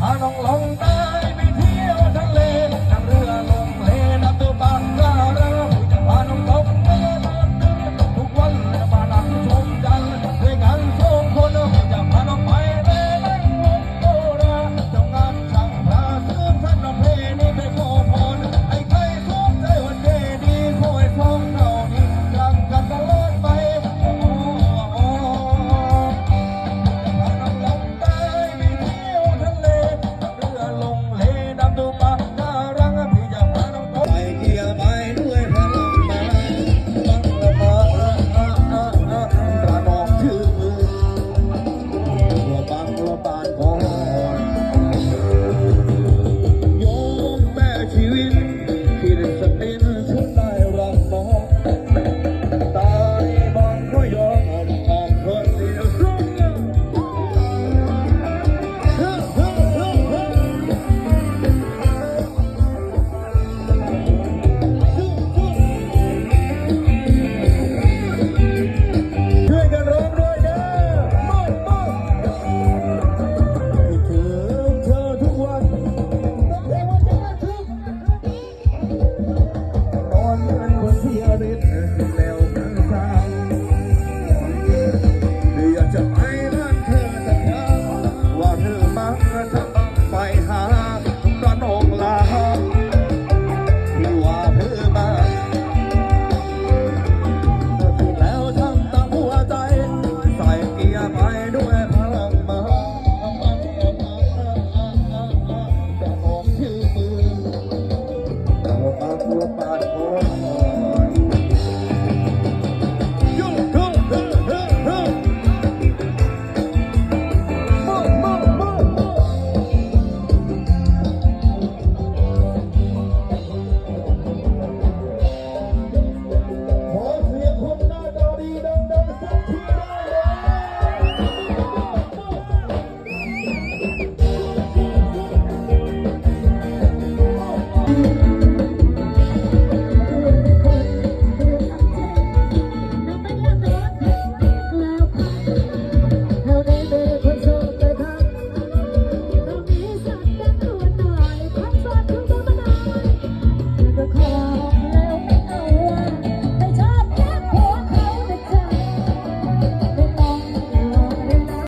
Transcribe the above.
พาน้องลง นิดแม่ออยจะไปบ้เธอแต่เธว่าเธอมาถ้าต้ไปหาก็นองลาที่ว่าเธอมาแล้วทำตาหัวใจ ใสเกียไปด้วย